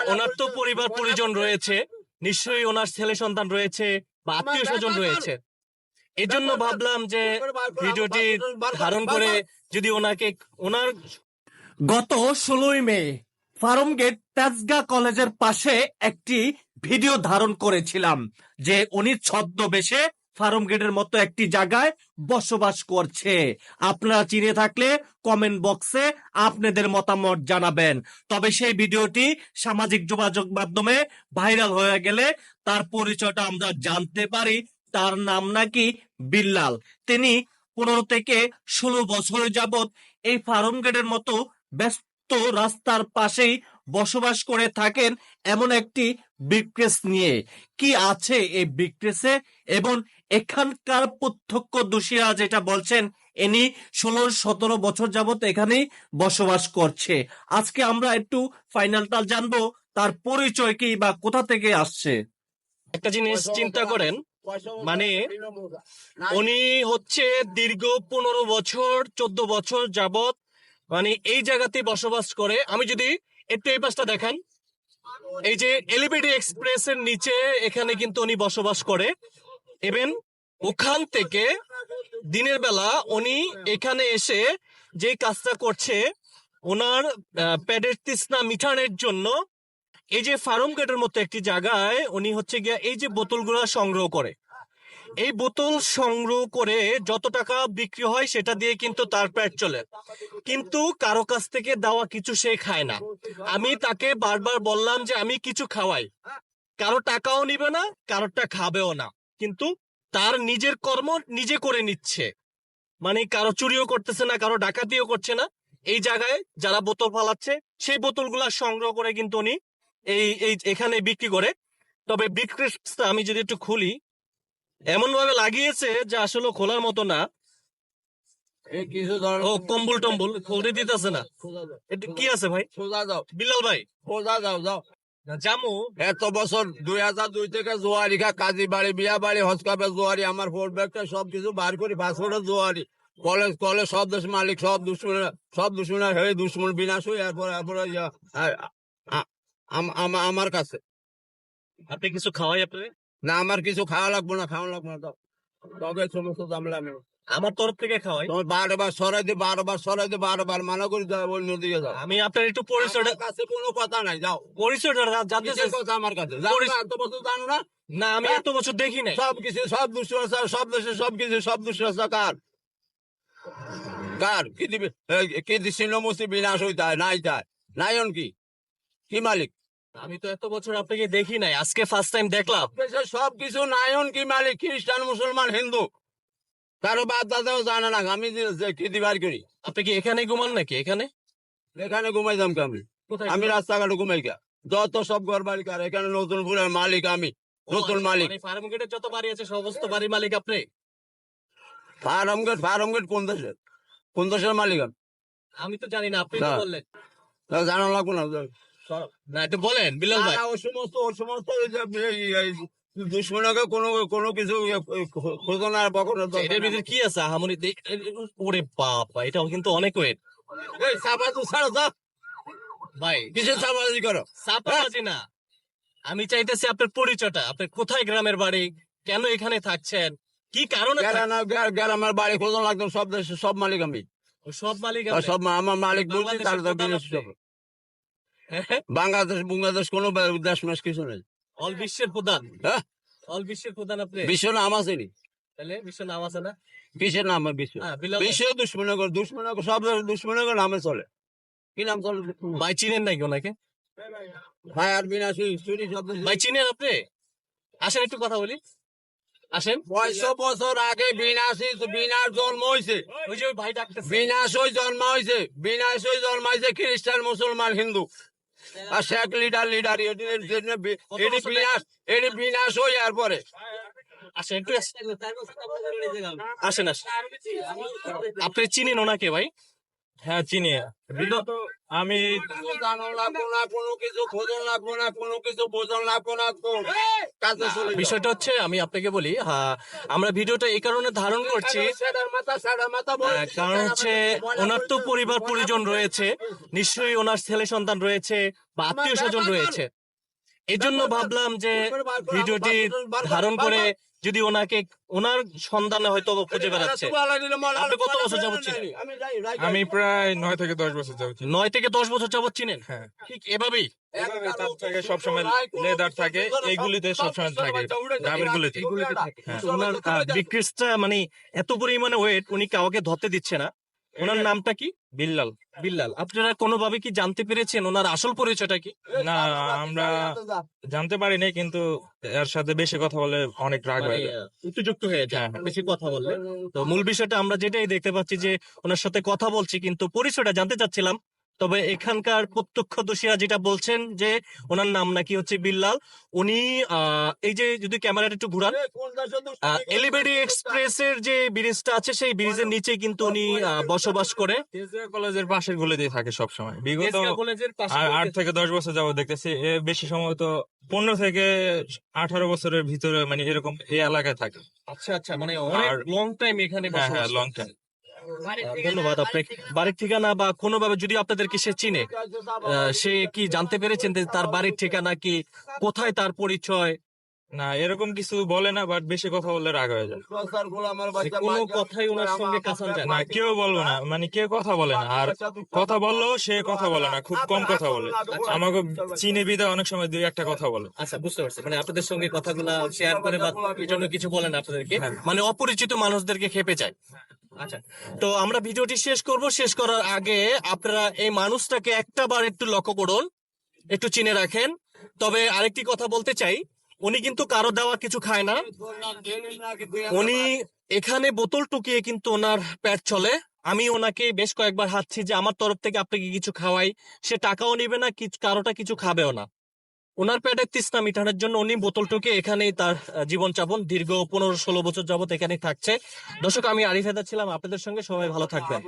ওনার তো পরিবার পরিজন রয়েছে। নিশ্চয়ই ওনার ছেলে সন্তান রয়েছে বা আত্মীয় স্বজন রয়েছে। এজন্য ভাবলাম যে ভিডিওটি ধারণ করে যদি ওনাকে ওনার গত ষোলোই মে ফার্ম গেট তেজগা কলেজের পাশে একটি ভিডিও ধারণ করেছিলাম যে উনি ছদ্মবেশে ফার্ম গেটের মতো একটি জায়গায় বসবাস করছে। আপনারা চিনে থাকলে কমেন্ট বক্সে আপনাদের মতামত জানাবেন। তবে সেই ভিডিওটি সামাজিক যোগাযোগ মাধ্যমে ভাইরাল হয়ে গেলে তার পরিচয়টা আমরা জানতে পারি। তার নাম নাকি বিল্লাল। তিনি পনেরো থেকে ষোলো বছর যাবত এই ফার্ম গেটের মতো ব্যস্ত রাস্তার পাশেই বসবাস করে থাকেন এমন একটি বিক্রেস নিয়ে। কি আছে এই বিক্রেসে এবং এখানকার প্রত্যক্ষ দোষীরা যেটা বলছেন ইনি ষোলো সতেরো বছর যাবত এখানেই বসবাস করছে। আজকে আমরা একটু ফাইনালটা জানব তার পরিচয় কি বা কোথা থেকে আসছে? একটা জিনিস চিন্তা করেন মানে উনি হচ্ছে দীর্ঘ পনেরো বছর চোদ্দ বছর যাবত মানে এই জায়গাতে বসবাস করে। আমি যদি একটু এই পাশটা দেখান। এই যে এলিভেটি এক্সপ্রেস এর নিচে এখানে কিন্তু উনি বসবাস করে। এবং ওখান থেকে দিনের বেলা উনি এখানে এসে যে কাজটা করছে, ওনার প্যাডের তৃষ্ণা মিঠানের জন্য এই যে ফার্ম গেটের মতো একটি জায়গায় উনি হচ্ছে গিয়া এই যে বোতলগুলো সংগ্রহ করে। এই বোতল সংগ্রহ করে যত টাকা বিক্রি হয় সেটা দিয়ে কিন্তু তার পেট চলে। কিন্তু কারও কাছ থেকে দেওয়া কিছু সে খায় না। আমি তাকে বারবার বললাম যে আমি কিছু খাওয়াই। কারও টাকাও নিবে না, কারোরটা খাবেও না। কিন্তু তার নিজের কর্ম নিজে করে নিচ্ছে। মানে কারও চুরিও করতেছে না কারও ডাকাতিও করছে না। এই জায়গায় যারা বোতল ফালাচ্ছে সেই বোতলগুলা সংগ্রহ করে কিন্তু উনি এই এই এখানে বিক্রি করে। তবে বিক্রেতা আমি যদি একটু খুলি এমন ভাবে লাগিয়েছে যে আসলে খোলার মতো না। ও কম্বল টম্বল খুলতে দিতেছে না। কি আছে ভাই? সোজা দাও বিলাল ভাই। সোজা দাও যাও। জামু? এত বছর দুই হাজার দুই থেকে জোয়ারি খা কাজী বাড়ি বিয়া বাড়ি হসকাপে জোয়ারি আমার ফোর ব্যাগটা সব কিছু বার করি পাসপোর্টের জোয়ারি। কলেজ কলেজ সব দেশ মালিক সব দুশ্মন সব দুশ্মন হয়ে দুশ্মন বিনাশ হয়ে এরপর এরপর আমার কাছে। আপনি কিছু খাওয়াই আপনি না আমার কিছু খাওয়া লাগবো না খাওয়া লাগবো না তবে সমস্ত জামলা আমি আমার তরফ থেকে খাওয়াই। তোমার বারবার সরাই দিয়ে বারবার সরাই দিয়ে বারবার মানা করে যাও অন্যদিকে যাও। আমি আপনার একটু পরিচয়টা কাছে কোনো কথা নাই যাও। পরিচয়টা জানতে চাই কথা আমার কাছে? জানো না, এত বছর জানো না? না আমি এত বছর দেখি নাই। সব কিছু সব দুশ্মনতা সব দেশে সব কিছু সব দুশ্মনতা কার? কার? কি দিবে? কি দিছিল মুসি বিনাশ হইতে হয় নাই তাই। নাইন কি? কি মালিক? আমি তো এত বছর আপনাকে দেখি নাই আজকে ফার্স্ট টাইম দেখলাম। সব কিছু নাইন কি মালিক? খ্রিস্টান মুসলমান হিন্দু। কারও বাদ দাদাও জানে না আমি যে কি করি। আপনি কি এখানে ঘুমান নাকি? এখানে? এখানে ঘুমাই যাম কে আমি? আমি রাস্তাঘাটে ঘুমাই কে যত সব ঘর বাড়ি কার এখানে নতুন ফুলের মালিক আমি নতুন মালিক। ফার্ম গেটের যত বাড়ি আছে সমস্ত বাড়ির মালিক আপনি? ফার্ম গেট ফার্ম গেট কোন দেশের? কোন দেশের মালিক আমি? আমি তো জানি না আপনি বললেন। জানা লাগবো না সব না একটু বলেন বিলাল ভাই। সমস্ত সমস্ত দুশ্মনকে কোনো কোনো কিছু বকনের দরকার এটার ভিতরে কি আছে? আহামরি ওরে বাবা এটাও কিন্তু অনেক ওয়েট। চাপা তো ছাড়ো তো। ভাই কিসের চাপাবাজি করো? সাপাবাজি না। আমি চাইতেছি আপনার পরিচয়টা। আপনি কোথায় গ্রামের বাড়ি? কেন এখানে থাকছেন? কি কারণে গ্রামের বাড়ি খোঁজন লাগতো সব দেশে সব মালিক আমি। সব মালিক সব আমার মালিক তো আপনি। সব। হ্যাঁ? বাংলাদেশ বাংলাদেশ কোনো দেশ মেশ কিছু নেই। অল বিশ্বের প্রধান হ্যাঁ? অল বিশ্বের প্রধান আপনি? বিশ্ব নাম আছে নি? তাহলে বিশ্ব নাম আছে না? কিসের নাম বিশ্ব ভাই। বিশ্ব দুশ্মনগর দুশ্মনগর সব দুশ্মনগর নামে চলে। কি নাম চলে? ভাই চিনেন নাকি ওনাকে? ফায়ার বিনাশী চুরি সব দেশে- ভাই চিনেন আপনি? আসেন একটু কথা বলি। আসেন। কয়শো বছর আগে বিনাশী বিনাশ জন্ম হয়েছে ওই যে ওই ভাই ডাকতেছে। বিনাশ জন্ম হয়েছে বিনাশ হয়ে জন্মাইছে খ্রিস্টান মুসলমান হিন্দু। আর শেখ লিডার লিডার এটি বিনাশ এটি বিনাশ হয়ে আর পরে। আসেন একটু আসেন আসেন। আপনি চিনেন ওনাকে ভাই? হ্যাঁ চিনি। আমি জানো লাগবো না কোনো কিছু খোঁজো লাগবো না কোনো কিছু বোঝানো লাগবো না তো কাজে চলে যাও। বিষয়টা হচ্ছে আমি আপনাকে বলি হ্যাঁ, আমরা ভিডিওটা এই কারণে ধারণ করছি। আহ, কারণ হচ্ছে ওনার তো পরিবার পরিজন রয়েছে নিশ্চয়ই ওনার ছেলে সন্তান রয়েছে বা আত্মীয় স্বজন রয়েছে। এই জন্য ভাবলাম যে ভিডিওটি ধারণ করে যদি ওনাকে ওনার সন্ধানে হয়তো খুঁজে বেড়াচ্ছে। আপনি কত বছর যাবত চিনেন? আমি প্রায় নয় থেকে দশ বছর যাব নয় থেকে দশ বছর যাবত চিনেন? হ্যাঁ। ঠিক এভাবেই। থাকে সবসময় লেদার থাকে এইগুলিতে সবসময় থাকে ডাবের গুলিতে। ওনার বিক্রিসটা মানে এত পরিমাণে ওয়েট উনি কাউকে ধরতে দিচ্ছে না। ওনার নামটা কি? বিল্লাল। বিল্লাল। আপনারা কোনোভাবে কি জানতে পেরেছেন ওনার আসল পরিচয়টা কি? না আমরা জানতে পারিনি নাই কিন্তু এর সাথে বেশি কথা বলে অনেক রাগ হয় হয়ে যায় উত্তেজক্ত হয়ে যায় হ্যাঁ। বেশি কথা বললে। তো মূল বিষয়টা আমরা যেটাই দেখতে পাচ্ছি যে ওনার সাথে কথা বলছি কিন্তু পরিচয়টা জানতে চাচ্ছিলাম তবে এখানকার প্রত্যক্ষদর্শীরা যেটা বলছেন যে ওনার নাম নাকি হচ্ছে বিল্লাল উনি আহ, এই যে যদি ক্যামেরাটা একটু ঘুরান এলিভেডি এক্সপ্রেস এর যে ব্রিজটা আছে সেই ব্রিজের নিচে কিন্তু উনি আহ, বসবাস করে। তেজগাঁও কলেজের পাশের গুলিতেই থাকে সবসময়। বিগত কলেজের পাশে আট থেকে দশ বছর যাব দেখতেছি বেশি সময় তো পনেরো থেকে আঠারো বছরের ভিতরে মানে এরকম এই এলাকায় থাকে। আচ্ছা আচ্ছা মানে অনেক লং টাইম এখানে হ্যাঁ হ্যাঁ বসবাস লং টাইম আহ, ধন্যবাদ আপনাকে। বাড়ির ঠিকানা। বা কোনোভাবে যদি আপনাদেরকে সে চিনে সে কি জানতে পেরেছেন যে তার বাড়ির ঠিকানা কি কোথায় তার পরিচয়? না এরকম কিছু বলে না বাট বেশি কথা বললে রাগ হয়ে যায়। কোনো কথাই ওনার সঙ্গে কাছান যায় না। কেউ বলব না। মানে কেউ কথা বলে না। আর কথা বললেও সে কথা বলে না খুব কম কথা বলে। আমাকে চিনে বিদায় অনেক সময় দুই একটা কথা বলে। আচ্ছা বুঝতে পারছি। মানে আপনাদের সঙ্গে কথাগুলো শেয়ার করে বা জন্য কিছু বলেন আপনাদেরকে? মানে অপরিচিত মানুষদেরকে খেপে যায়। আচ্ছা তো আমরা ভিডিওটি শেষ করব। শেষ করার আগে আপনারা এই মানুষটাকে একটা বার একটু লক্ষ্য করুন, একটু চিনে রাখেন। তবে আরেকটি কথা বলতে চাই, উনি কিন্তু কারও দেওয়া কিছু খায় না। উনি এখানে বোতল টুকিয়ে কিন্তু ওনার পেট চলে। আমি ওনাকে বেশ কয়েকবার হাঁটছি যে আমার তরফ থেকে আপনাকে কিছু খাওয়াই। সে টাকাও নিবে না কারোটা কিছু খাবেও না। ওনার প্যাডে তৃষ্ণা মিটানোর জন্য উনি বোতলটুকে এখানেই তার জীবন যাপন দীর্ঘ পনেরো ষোলো বছর যাবত এখানে থাকছে। দর্শক, আমি আরিফেদা ছিলাম। আপনাদের সঙ্গে সবাই ভালো থাকবেন।